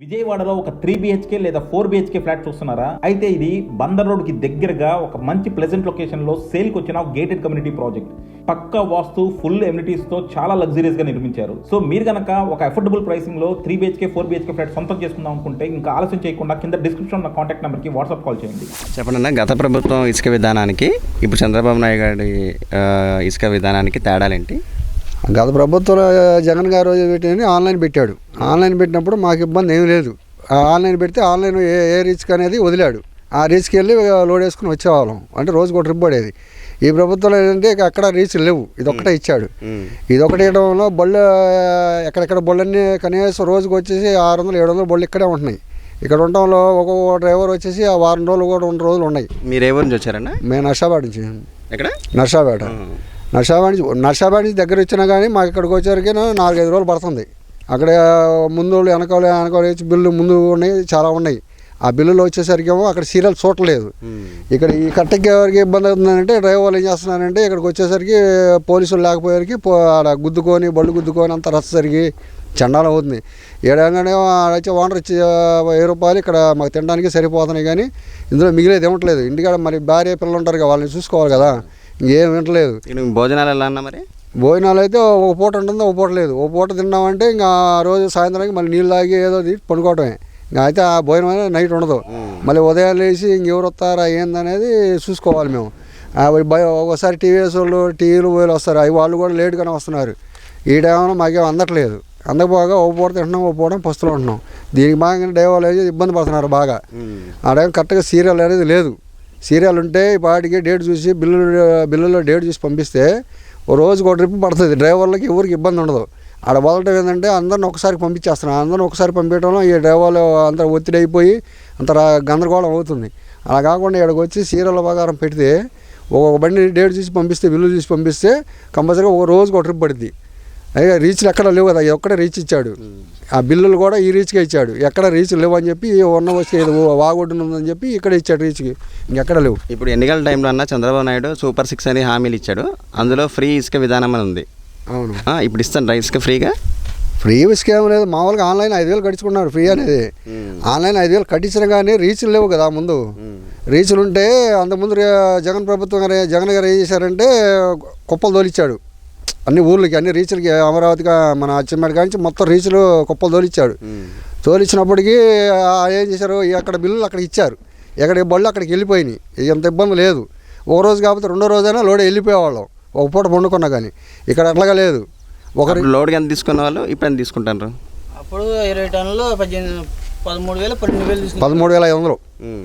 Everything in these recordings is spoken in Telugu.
విజయవాడలో ఒక త్రీ బిహెచ్కే లేదా ఫోర్ బిహెచ్కే ఫ్లాట్ చూస్తున్నారా? అయితే ఇది బందర్ రోడ్కి దగ్గరగా ఒక మంచి ప్లెజెంట్ లొకేషన్లో వచ్చిన గేటెడ్ కమ్యూనిటీ ప్రాజెక్ట్ పక్క వాస్తు ఫుల్ ఎమ్యూనిటీస్తో చాలా లగ్జరీస్గా నిర్మించారు. సో మీరు కనుక ఒక affordable ప్రైసింగ్లో three BHK four BHK flat సొంతం చేసుకుందాం అనుకుంటే ఇంకా ఆలస్యం చేయకుండా కింద డిస్క్రిప్షన్ ఉన్న కాంటాక్ట్ నెంబర్కి వాట్సాప్ కాల్ చేయండి. చెప్పండి గత ప్రభుత్వం ఇసుక విధానానికి ఇప్పుడు చంద్రబాబు నాయుడు గారి ఇసుక విధానానికి తేడాలేంటి? గత ప్రభుత్వంలో జగన్ గారు పెట్టింది ఆన్లైన్ పెట్టాడు. ఆన్లైన్ పెట్టినప్పుడు మాకు ఇబ్బంది ఏమీ లేదు. ఆన్లైన్ పెడితే ఆన్లైన్ ఏ ఏ రీచ్కి అనేది వదిలాడు. ఆ రీచ్కి వెళ్ళి లోడ్ వేసుకుని వచ్చేవాళ్ళం. అంటే రోజుకు ఒక ట్రిప్ పడేది. ఈ ప్రభుత్వంలో ఏంటంటే అక్కడ రీచ్ లేవు. ఇది ఒకటే ఇచ్చాడు. ఇది ఒకటి ఇవ్వడంలో బళ్ళు ఎక్కడెక్కడ బళ్ళన్నీ కనీసం రోజుకు వచ్చేసి ఆరు వందలు ఏడు వందలు బళ్ళు ఇక్కడే ఉంటున్నాయి. ఇక్కడ ఉండడంలో ఒక్కొక్క డ్రైవర్ వచ్చేసి ఆ వారం రోజులు కూడా రెండు రోజులు ఉన్నాయి. మీరు ఏ ఊరి నుంచి వచ్చారన్న? మేము నర్సాబాద్ నుంచి. ఎక్కడ? నర్సాపేట. నర్సాబాద్ నుంచి దగ్గర వచ్చినా కానీ మాకు ఇక్కడికి వచ్చేసరికి నాలుగైదు రోజులు పడుతుంది. అక్కడ ముందు వాళ్ళు వెనకాల వెనకాల వచ్చి బిల్లు ముందు ఉన్నాయి చాలా ఉన్నాయి. ఆ బిల్లులు వచ్చేసరికి ఏమో అక్కడ సీరియల్ చూడలేదు ఇక్కడ ఈ కట్టకి ఎవరికి ఇబ్బంది అవుతుందంటే డ్రైవర్లు ఏం చేస్తున్నారంటే ఇక్కడికి వచ్చేసరికి పోలీసులు లేకపోయేసరికి పో ఆడ గుద్దుకొని బళ్ళు గుద్దుకొని అంత రచ్చసరికి చండాలం అవుతుంది. ఏడంగానే వచ్చి ఓనర్ ఇచ్చి వెయ్యి రూపాయలు ఇక్కడ మాకు తినడానికి సరిపోతున్నాయి కానీ ఇందులో మిగిలేదు ఏమట్లేదు ఇంటికాడ మరి భార్య పిల్లలు ఉంటారు కదా వాళ్ళని చూసుకోవాలి కదా. ఇంకేం వింటలేదు భోజనాలు ఎలా అన్న మరి? భోజనాలు అయితే ఒక పూట ఉంటుంది ఒక పూట లేదు. ఒక పూట తిన్నామంటే ఇంకా ఆ రోజు సాయంత్రానికి మళ్ళీ నీళ్ళు తాగి ఏదో తీసి పడుకోవటమే. ఇంకా అయితే ఆ భోజనం అనేది నైట్ ఉండదు. మళ్ళీ ఉదయం లేచి ఇంకెవరు వస్తారా ఏందనేది చూసుకోవాలి మేము. ఒకసారి టీవీఎస్ వాళ్ళు టీవీలు పోయి వస్తారు. అవి వాళ్ళు కూడా లేట్గానే వస్తున్నారు. ఈ టైంలో మాకేం అందట్లేదు. అందకపోగా ఒక పూట తింటున్నాం ఒక పూట పస్తులు ఉంటున్నాం. దీనికి బాగా డైవర్లు ఇబ్బంది పడుతున్నారు బాగా. ఆ టైం కరెక్ట్గా సీరియల్ అనేది లేదు. సీరియల్ ఉంటే వాటికి డేట్ చూసి బిల్లు బిల్లులో డేట్ చూసి పంపిస్తే ఓ రోజుకి ఒక ట్రిప్ పడుతుంది. డ్రైవర్లకి ఎవరికి ఇబ్బంది ఉండదు. ఆడ వదలటం ఏంటంటే అందరిని ఒకసారి పంపించేస్తున్నాను అందరిని ఒకసారి పంపించడంలో ఈ డ్రైవర్లు అంత ఒత్తిడి అయిపోయి అంత రా- గందరగోళం అవుతుంది. అలా కాకుండా ఇక్కడికి వచ్చి సీరియల్ ప్రకారం పెడితే ఒక్కొక్క బండి డేట్ చూసి పంపిస్తే బిల్లు చూసి పంపిస్తే కంపల్సరీగా ఒక రోజుకి ఒక ట్రిప్ పడుద్ది. అయ్యా రీచ్లు ఎక్కడ లేవు కదా ఒక్కడే రీచ్ ఇచ్చాడు. ఆ బిల్లులు కూడా ఈ రీచ్కే ఇచ్చాడు. ఎక్కడ రీచ్ లేవు అని చెప్పి ఉన్న వచ్చి ఏదో వాగొడ్డున ఉందని చెప్పి ఇక్కడ ఇచ్చాడు రీచ్కి ఇంకెక్కడ లేవు. ఇప్పుడు ఎన్నికల టైంలో అన్న చంద్రబాబు నాయుడు సూపర్ సిక్స్ అని హామీలు ఇచ్చాడు. అందులో ఫ్రీ ఇసుక విధానం అని ఉంది. అవును. ఇప్పుడు ఇస్తాను రా ఇసుక ఫ్రీగా. ఫ్రీ స్కామ్ లేదు మామూలుగా ఆన్లైన్ ఐదు వేలు కట్టించుకున్నారు ఫ్రీ అనేది. ఆన్లైన్ ఐదు వేలు కట్టించిన కానీ రీచ్లు లేవు కదా ముందు. రీచ్లు ఉంటే అంతకుముందు జగన్ ప్రభుత్వం గారు జగన్ గారు ఏం చేశారంటే కుప్పలు తోలిచ్చాడు. అన్ని ఊర్లకి అన్ని రీచ్లకి అమరావతిగా మన అచ్చంపేట కాంచి మొత్తం రీచ్లు కుప్పలు తోలిచ్చాడు. తోలిచ్చినప్పటికీ ఆ ఏం చేశారు? అక్కడ బిల్లులు అక్కడ ఇచ్చారు. ఎక్కడ బళ్ళు అక్కడికి వెళ్ళిపోయినాయి. ఎంత ఇబ్బంది లేదు. ఒక రోజు కాకపోతే రెండో రోజైనా లోడ్ వెళ్ళిపోయేవాళ్ళం. ఒక పూట పండుకున్నా కానీ. ఇక్కడ అట్లాగా లేదు. ఒకరి లోడ్కి ఎంత తీసుకున్న వాళ్ళు ఇప్పుడు ఎంత తీసుకుంటారు అప్పుడు ఇరవై టన్నులు పద్దెనిమిది పదమూడు వేలు పన్నెండు వేలు పదమూడు వేల ఐదు వందలు.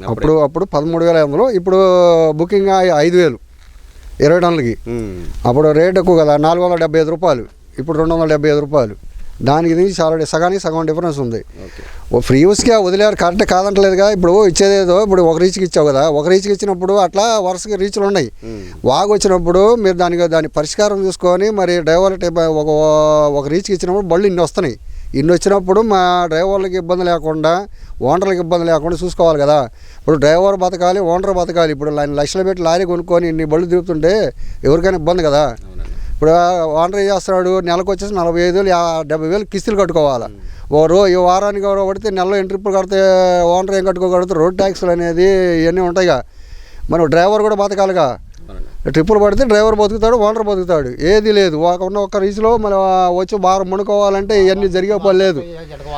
అప్పుడు అప్పుడు పదమూడు వేల ఐదు వందలు. ఇప్పుడు బుకింగ్ ఐ- ఐదు వేలు. ఇరవై టన్నులకి. అప్పుడు రేట్ ఎక్కువ కదా నాలుగు వందల డెబ్బై ఐదు రూపాయలు. ఇప్పుడు రెండు వందల డెబ్బై ఐదు రూపాయలు. దానికి దీనికి చాలా సగానికి సగం డిఫరెన్స్ ఉంది. ఫ్రీ యూస్గా వదిలేరు కరెక్ట్ కాదంటలేదుగా. ఇప్పుడు ఇచ్చేదేదో ఇప్పుడు ఒక రీచ్కి ఇచ్చావు కదా. ఒక రీచ్కి ఇచ్చినప్పుడు అట్లా వరుసగా రీచ్లు ఉన్నాయి. వాగు వచ్చినప్పుడు మీరు దానికి దాని పరిష్కారం చూసుకొని మరి డ్రైవర్ ఒక ఒక రీచ్కి ఇచ్చినప్పుడు బళ్ళు ఇన్ని వస్తున్నాయి. ఇన్ని వచ్చినప్పుడు మా డ్రైవర్లకి ఇబ్బంది లేకుండా ఓనర్లకు ఇబ్బంది లేకుండా చూసుకోవాలి కదా. ఇప్పుడు డ్రైవర్ బతకాలి ఓనర్ బతకాలి. ఇప్పుడు లక్షలు పెట్టి లారీ కొనుక్కొని ఇన్ని బళ్ళు తిరుగుతుంటే ఎవరికైనా ఇబ్బంది కదా. ఇప్పుడు ఓనర్ ఏం చేస్తున్నాడు? నెలకు వచ్చేసి నలభై ఐదు వేలు డెబ్బై వేలు కిస్తులు కట్టుకోవాలి. ఓ రో ఈ వారానికి ఎవరో పడితే నెలలో ఎన్ని ట్రిప్పులు కడితే ఓనర్ ఏం కట్టుకోగలుగుతారు? రోడ్ ట్యాక్స్లు అనేది ఇవన్నీ ఉంటాయిగా. మరి డ్రైవర్ కూడా బతకాలిగా. ట్రిప్పులు పడితే డ్రైవర్ బతుకుతాడు ఓనర్ బతుకుతాడు. ఏది లేదు. ఒక ఉన్న ఒక్క రీచ్లో మన వచ్చి బాగా మునుకోవాలంటే ఇవన్నీ జరిగే పని లేదు.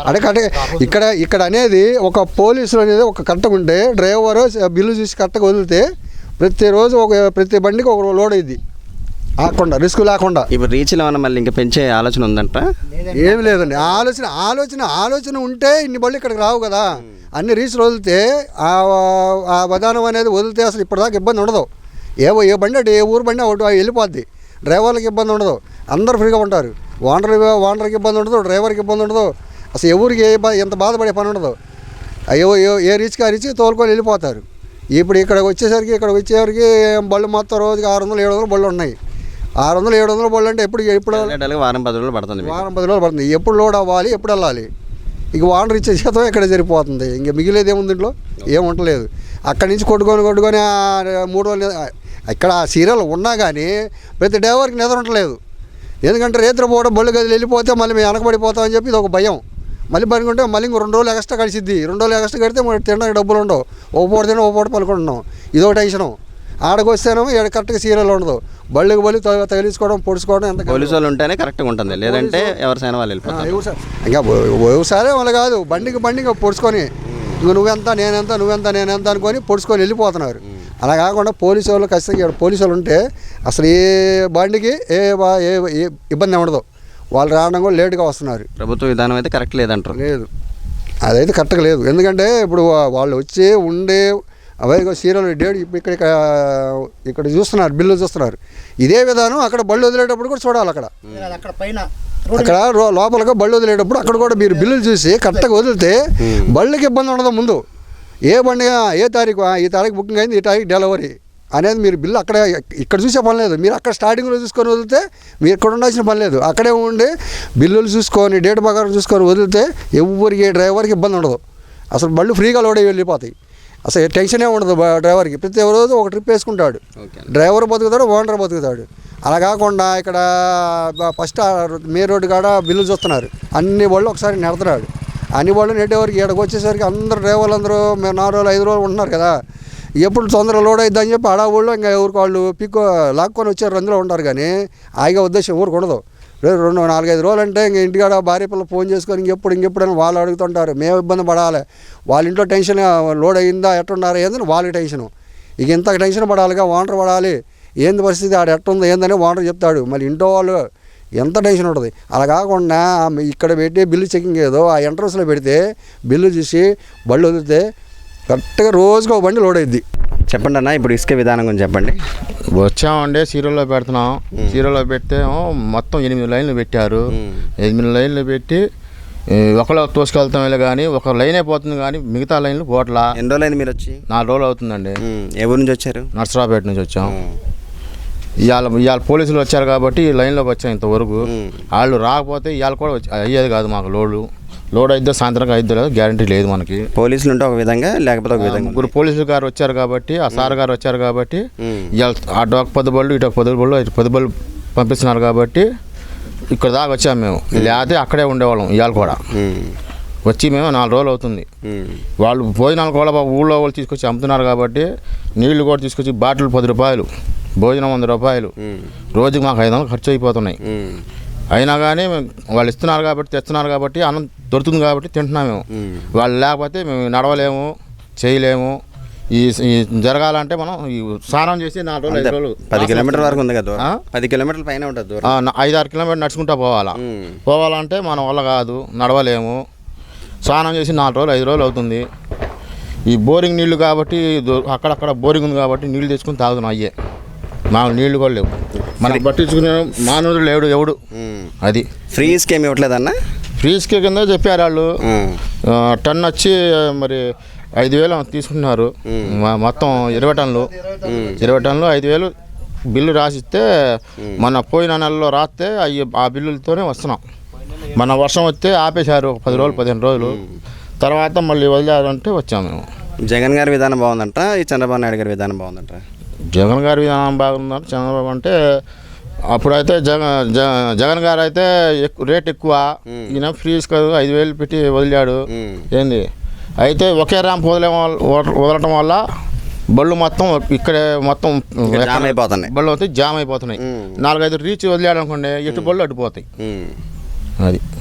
అంటే కరెక్ట్ ఇక్కడ ఇక్కడ అనేది ఒక పోలీసులు అనేది ఒక కరెక్ట్గా ఉంటే డ్రైవర్ బిల్లు చూసి కరెక్ట్గా వదిలితే ప్రతిరోజు ఒక ప్రతి బండికి ఒక లోడ్ అయింది. ఆకుండా రిస్క్ లేకుండా. ఇప్పుడు రీచ్లో ఏమన్నా మళ్ళీ ఇంకా పెంచే ఆలోచన ఉందంట? ఏమి లేదండి. ఆలోచన ఆలోచన ఆలోచన ఉంటే ఇన్ని బళ్ళు ఇక్కడికి రావు కదా. అన్ని రీచ్లు వదిలితే ఆ ఆ విధానం అనేది వదిలితే అసలు ఇప్పటిదాకా ఇబ్బంది ఉండదు. ఏ ఏ బండి అటు ఏ ఊరు బండి ఒకటి వెళ్ళిపోద్ది. డ్రైవర్లకు ఇబ్బంది ఉండదు. అందరు ఫ్రీగా ఉంటారు. ఓనర్ ఓనర్కి ఇబ్బంది ఉండదు డ్రైవర్కి ఇబ్బంది ఉండదు. అసలు ఎవరికి ఏ ఎంత బాధపడే పని ఉండదు. అయ్యో ఏ- ఏ రీచ్కి ఆ రీచ్ తోలుకొని వెళ్ళిపోతారు. ఇప్పుడు ఇక్కడికి వచ్చేసరికి ఇక్కడికి వచ్చేసరికి బళ్ళు మొత్తం రోజుకి ఆరు వందలు ఏడు వందలు బళ్ళు ఉన్నాయి. ఆరు వందలు ఏడు వందలు బళ్ళు అంటే ఎప్పుడు ఎప్పుడు వారం పది రోజులు పడుతుంది. వారం పది రోజులు పడుతుంది. ఎప్పుడు లోడ్ అవ్వాలి ఎప్పుడు వెళ్ళాలి? ఇక వాటర్ ఇచ్చే శాతం ఇక్కడ సరిపోతుంది. ఇంక మిగిలేదు ఏముంది ఇంట్లో? ఏం ఉండలేదు. అక్కడి నుంచి కొట్టుకొని కొట్టుకొని మూడు రోజులు ఇక్కడ ఆ సీరియల్ ఉన్నా కానీ ప్రతి డ్రైవర్కి నిద్ర ఉండలేదు ఎందుకంటే రేత్రి పూట బళ్ళు గదిలి వెళ్ళిపోతే మళ్ళీ మేము వెనకబడిపోతామని చెప్పి ఇది ఒక భయం. మళ్ళీ బండి కొంటే మళ్ళీ ఇంకో రెండు రోజులు ఎక్స్ట్రా కలిసిద్ది రెండు రోజులు ఎక్స్ట్రా కడితే మరి తినడానికి డబ్బులు ఉండవు. ఓ పూట తిన ఓ పూట పలుకుంటున్నాం ఇదో టెన్షను. ఆడకు వస్తేనేమో ఇక్కడ కరెక్ట్గా సీరియల్ ఉండదు. బళ్ళకి బలి తగిలించుకోవడం పొడుచుకోవడం ఎంత పోలీసు వాళ్ళు ఉంటేనే కరెక్ట్గా ఉంటుంది. లేదంటే ఎవరిసైనా వాళ్ళు వెళ్ళిపోతారు. ఇంకా వ్యవసాయం వాళ్ళు కాదు. బండికి బండి ఇంకా పొడుచుకొని నువ్వెంత నేనెంత నువ్వెంత నేనెంత అనుకొని పొడుచుకొని వెళ్ళిపోతున్నారు. అలా కాకుండా పోలీసు వాళ్ళు ఖచ్చితంగా ఇక్కడ పోలీసు వాళ్ళు ఉంటే అసలు ఏ బండికి ఏ బా- ఏ ఏ ఇబ్బంది ఉండదు. వాళ్ళు రావడం కూడా లేటుగా వస్తున్నారు. ప్రభుత్వ విధానం అయితే కరెక్ట్ లేదంటారు. లేదు. అదైతే కరెక్ట్గా లేదు. ఎందుకంటే ఇప్పుడు వాళ్ళు వచ్చి ఉండే అవే సీరియల్ డేట్ ఇప్పుడు ఇక్కడ ఇక్కడ చూస్తున్నారు బిల్లు చూస్తున్నారు. ఇదే విధానం అక్కడ బళ్ళు వదిలేటప్పుడు కూడా చూడాలి అక్కడ. అక్కడ పైన అక్కడ లోపలగా బళ్ళు వదిలేటప్పుడు అక్కడ కూడా మీరు బిల్లులు చూసి కరెక్ట్గా వదిలితే బళ్ళకి ఇబ్బంది ఉండదు ముందు. ఏ బండి ఏ తారీఖు ఆ, ఈ తారీఖు బుకింగ్ అయింది ఈ తారీఖు డెలివరీ అనేది మీరు బిల్లు అక్కడ ఇక్కడ చూసే పని లేదు. మీరు అక్కడ స్టార్టింగ్లో చూసుకొని వదిలితే మీరు ఇక్కడ ఉండాల్సిన పని లేదు. అక్కడే ఉండి బిల్లులు చూసుకొని డేట్ ప్రకారం చూసుకొని వదిలితే ఎవరికి ఏ డ్రైవర్కి ఇబ్బంది ఉండదు. అసలు బళ్ళు ఫ్రీగా లోడ్ వెళ్ళిపోతాయి. అసలు టెన్షనే ఉండదు డ్రైవర్కి. ప్రతి రోజు ఒక ట్రిప్ వేసుకుంటాడు. డ్రైవర్ బతుకుతాడు ఓనర్ బతుకుతాడు. అలా కాకుండా ఇక్కడ ఫస్ట్ మెయిన్ రోడ్డు కాడ బిల్లు చూస్తున్నారు. అన్ని వాళ్ళు ఒకసారి నెడతాడు అన్ని వాళ్ళు నెట్టేవరకు ఇక్కడికి వచ్చేసరికి అందరు డ్రైవర్లు అందరూ మేము నాలుగు రోజులు ఐదు రోజులు ఉంటున్నారు కదా. ఎప్పుడు తొందరగా లోడ్ అవుతుందని చెప్పి ఆడ ఊళ్ళో ఇంకా ఎవరికి వాళ్ళు పిక్కు లాక్కొని వచ్చారు అందులో ఉంటారు కానీ ఆగే ఉద్దేశం ఊరికి ఉండదు. రెండు నాలుగైదు రోజులు అంటే ఇంక ఇంటికాడ భార్య పిల్లలు ఫోన్ చేసుకొని ఇంకెప్పుడు ఇంకెప్పుడైనా వాళ్ళు అడుగుతుంటారు మేము ఇబ్బంది పడాలి. వాళ్ళ ఇంట్లో టెన్షన్ లోడ్ అయిందా ఎట్టున్నారు ఏందని వాళ్ళకి టెన్షను. ఇక ఇంత టెన్షన్ పడాలిగా ఓనర్ పడాలి. ఏంది పరిస్థితి ఆడ ఎట్టుందో ఏందని ఓనర్ చెప్తాడు. మళ్ళీ ఇంట్లో వాళ్ళు ఎంత టెన్షన్ ఉంటుంది. అలా కాకుండా ఇక్కడ పెట్టి బిల్లు చెకింగ్ ఏదో ఆ ఎంట్రన్స్లో పెడితే బిల్లు చూసి బళ్ళు వదిలితే కరెక్ట్గా రోజుకి ఒక బండి లోడ్ అయింది చెప్పండి అన్న ఇప్పుడు ఇసుక విధానం గురించి చెప్పండి. వచ్చామండి సీరియల్లో పెడుతున్నాం. సీరియల్లో పెడితే మొత్తం ఎనిమిది లైన్లు పెట్టారు. ఎనిమిది లైన్లు పెట్టి ఒకళ్ళు తోసుకెళ్తాం కానీ ఒక లైన్ అయిపోతుంది కానీ మిగతా లైన్లు పోట్లా. ఎన్ని రోజులైంది మీరు వచ్చి? నాలుగు రోజులు అవుతుందండి. ఊరు నుంచి వచ్చారు? నర్సరావుపేట నుంచి వచ్చాం. ఇవాళ ఇవాళ పోలీసులు వచ్చారు కాబట్టి లైన్లోకి వచ్చాం ఇంతవరకు. వాళ్ళు రాకపోతే ఇవాళ కూడా అయ్యేది కాదు మాకు లోడు. లోడ్ అయితే సాయంత్రం అయితే లేదు గ్యారంటీ లేదు మనకి. పోలీసులు ఉంటే ఒక విధంగా లేకపోతే ఒక విధంగా ముగ్గురు పోలీసులు గారు వచ్చారు కాబట్టి ఆ సార్ గారు వచ్చారు కాబట్టి. ఇవాళ అటు ఒక పది బళ్ళు ఇటు ఒక పది బళ్ళు ఇటు పది బళ్ళు పంపిస్తున్నారు కాబట్టి ఇక్కడ దాకా వచ్చాము మేము. లేకపోతే అక్కడే ఉండేవాళ్ళం ఇవాళ కూడా. వచ్చి మేము నాలుగు రోజులు అవుతుంది. వాళ్ళు భోజనాలు కూడా ఊళ్ళో వాళ్ళు తీసుకొచ్చి అమ్ముతున్నారు కాబట్టి నీళ్ళు కూడా తీసుకొచ్చి బాటిల్ పది రూపాయలు. భోజనం వంద రూపాయలు. రోజుకి మాకు ఐదు వందలు ఖర్చు అయిపోతున్నాయి అయినా కానీ వాళ్ళు ఇస్తున్నారు కాబట్టి తెస్తున్నారు కాబట్టి అన్నం దొరుకుతుంది కాబట్టి తింటున్నాం మేము. వాళ్ళు లేకపోతే మేము నడవలేము చేయలేము. ఈ జరగాలంటే మనం ఈ స్నానం చేసి నాలుగు రోజులు ఐదు రోజులు పది కిలోమీటర్ వరకు ఉంది కదా? పది కిలోమీటర్ల పైన ఉంటుంది ఐదు ఆరు కిలోమీటర్ నడుచుకుంటా పోవాలా? పోవాలంటే మన వల్ల కాదు నడవలేము. స్నానం చేసి నాలుగు రోజులు ఐదు రోజులు అవుతుంది. ఈ బోరింగ్ నీళ్ళు కాబట్టి అక్కడక్కడ బోరింగ్ ఉంది కాబట్టి నీళ్ళు తెచ్చుకుని తాగుతున్నాం అయ్యే. మాకు నీళ్ళు కూడా లేవు. మనకు పట్టించుకునే మానవుడు లేడు ఎవడు. అది. ఫ్రీ ఇసుక ఏమి ఇవ్వట్లేదన్న ఫ్రీజ్కి కింద చెప్పారు వాళ్ళు. టన్ వచ్చి మరి ఐదు వేలు తీసుకుంటున్నారు. మొత్తం ఇరవై టన్నులు. ఇరవై టన్నులు ఐదు వేలు బిల్లు రాసిస్తే మన పోయిన నెలలో రాస్తే అవి ఆ బిల్లులతోనే వస్తున్నాం. మన వర్షం వస్తే ఆపేశారు పది రోజులు పదిహేను రోజులు. తర్వాత మళ్ళీ వదిలేదంటే వచ్చాము మేము. జగన్ గారి విధానం బాగుందంట ఈ చంద్రబాబు నాయుడు గారి విధానం బాగుందంట. జగన్ గారి విధానం బాగుందంటే చంద్రబాబు అంటే అప్పుడైతే జగన్ జగన్ గారు అయితే ఎక్కువ రేట్ ఎక్కువ. ఈయన ఫ్రీజ్ కాదు ఐదు వేలు పెట్టి వదిలాడు. ఏంది? అయితే ఒకే ర్యాంప్ వదిలే వదలటం వల్ల బళ్ళు మొత్తం ఇక్కడే మొత్తం జామ్ అయిపోతున్నాయి. బళ్ళు అయితే జామ్ అయిపోతున్నాయి. నాలుగైదు రీచ్ వదిలాడు అనుకోండి ఎటు బళ్ళు అడ్డుపోతాయి. అది.